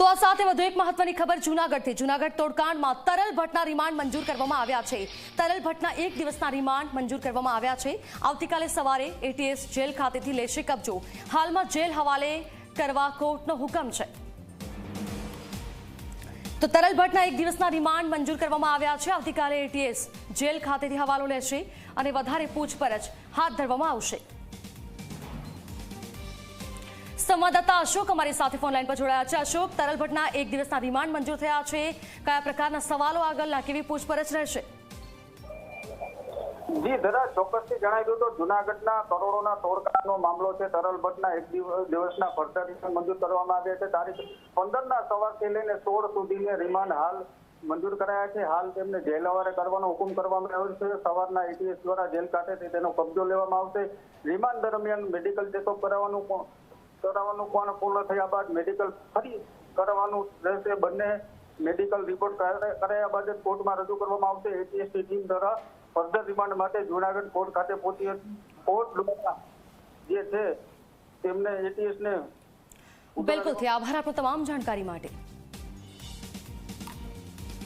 તો આ સાથે વધુ એક મહત્વની ખબર જૂનાગઢથી. જૂનાગઢ તોડકાંડમાં તરલ ભટ્ટના રિમાન્ડ મંજૂર કરવામાં આવ્યા છે. તરલ ભટ્ટના એક દિવસના રિમાન્ડ મંજૂર કરવામાં આવ્યા છે. આવતીકાલે સવારે એટીએસ જેલ ખાતેથી લેશે કબજો. હાલમાં જેલ હવાલે કરવા કોર્ટનો હુકમ છે. તો તરલ ભટ્ટના એક દિવસના રિમાન્ડ મંજૂર કરવામાં આવ્યા છે. આવતીકાલે એટીએસ જેલ ખાતેથી હવાલો લેશે અને વધારે પૂછપરછ હાથ ધરવામાં આવશે. સંવાદદાતા અશોક અમારી સાથે ફોન લાઈન પર જોડાયા છે. અશોક, તરલ ભટ્ટના એક દિવસના રિમાન્ડ મંજૂર થયા છે. કયા પ્રકારના સવાલો આગળના, કેવી પૂછપરછ રહેશે? જી, દાદા, ચોક્કસથી જણાવી દઉં તો જુનાગઢના કરોડોના તોડકાનો મામલો છે. તરલ ભટ્ટના એક દિવસ દિવસના ફરતા મંજૂર કરવામાં આવ્યા છે. તારીખ પંદરના સવારથી લઈને સોળ સુધીને રિમાન્ડ હાલ મંજૂર કરાયા છે. હાલ તેમને જેલ હવારે કરવાનો હુકમ કરવામાં આવ્યો છે. સવારના એટીએસ દ્વારા જેલ ખાતેથી તેનો કબજો લેવામાં આવશે. રિમાન્ડ દરમિયાન મેડિકલ ચેકઅપ કરાવવાનું કરાવવાનું પણ પૂર્ણ થયા બાદ મેડિકલ ફરી કરવાનું રહેશે. બંને મેડિકલ રિપોર્ટ કરાયા બાદ કોર્ટમાં રજૂ કરવામાં આવશે. એટીએસની ટીમ દ્વારા ફર્ધર રિમાન્ડ માટે જુનાગઢ કોર્ટ ખાતે પહોંચી હતી. કોર્ટ દ્વારા જે છે, તેમને એટીએસને બિલકુલથી આભાર આપનો તમામ જાણકારી માટે.